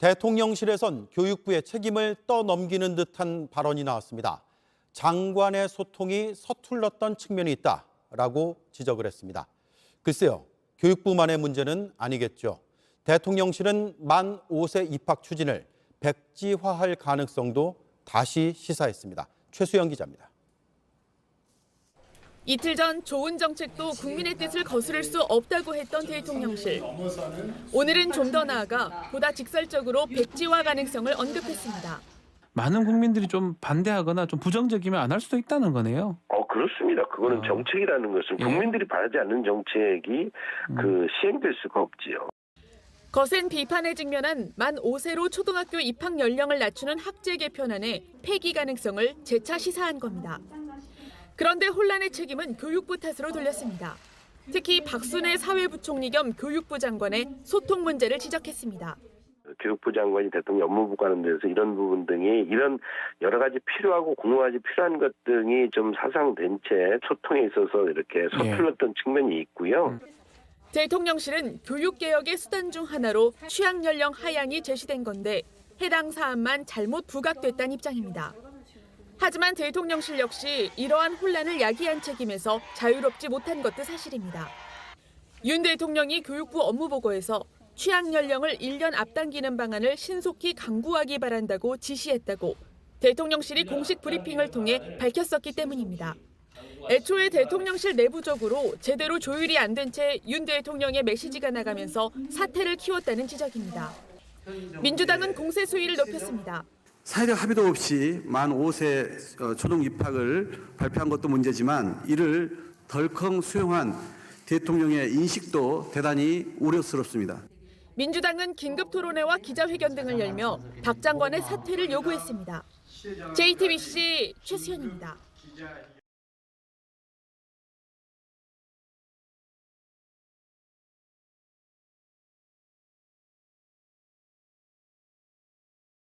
대통령실에선 교육부의 책임을 떠넘기는 듯한 발언이 나왔습니다. 장관의 소통이 서툴렀던 측면이 있다라고 지적을 했습니다. 글쎄요, 교육부만의 문제는 아니겠죠. 대통령실은 만 5세 입학 추진을 백지화할 가능성도 다시 시사했습니다. 최수영 기자입니다. 이틀 전 좋은 정책도 국민의 뜻을 거스를 수 없다고 했던 대통령실. 오늘은 좀 더 나아가 보다 직설적으로 백지화 가능성을 언급했습니다. 많은 국민들이 좀 반대하거나 좀 부정적이면 안 할 수도 있다는 거네요. 어 그렇습니다. 그거는 어. 정책이라는 것은 예. 국민들이 바라지 않는 정책이 그 시행될 수가 없지요. 거센 비판에 직면한 만 5세로 초등학교 입학 연령을 낮추는 학제 개편안의 폐기 가능성을 재차 시사한 겁니다. 그런데 혼란의 책임은 교육부 탓으로 돌렸습니다. 특히 박순애 사회부총리 겸 교육부 장관의 소통 문제를 지적했습니다. 교육부 장관이 대통령 업무부 가는 데서 이런 부분 등이 이런 여러 가지 필요하고 공론화지 필요한 것 등이 좀 사상된 채 소통에 있어서 이렇게 서툴렀던 측면이 있고요. 대통령실은 교육개혁의 수단 중 하나로 취학 연령 하향이 제시된 건데 해당 사안만 잘못 부각됐다는 입장입니다. 하지만 대통령실 역시 이러한 혼란을 야기한 책임에서 자유롭지 못한 것도 사실입니다. 윤 대통령이 교육부 업무보고에서 취학 연령을 1년 앞당기는 방안을 신속히 강구하기 바란다고 지시했다고 대통령실이 공식 브리핑을 통해 밝혔었기 때문입니다. 애초에 대통령실 내부적으로 제대로 조율이 안 된 채 윤 대통령의 메시지가 나가면서 사태를 키웠다는 지적입니다. 민주당은 공세 수위를 높였습니다. 사회적 합의도 없이 만 5세 어, 초등 입학을 발표한 것도 문제지만 이를 덜컹 수용한 대통령의 인식도 대단히 우려스럽습니다. 민주당은 긴급 토론회와 기자회견 등을 열며 박 장관의 사퇴를 요구했습니다. JTBC 최수현입니다.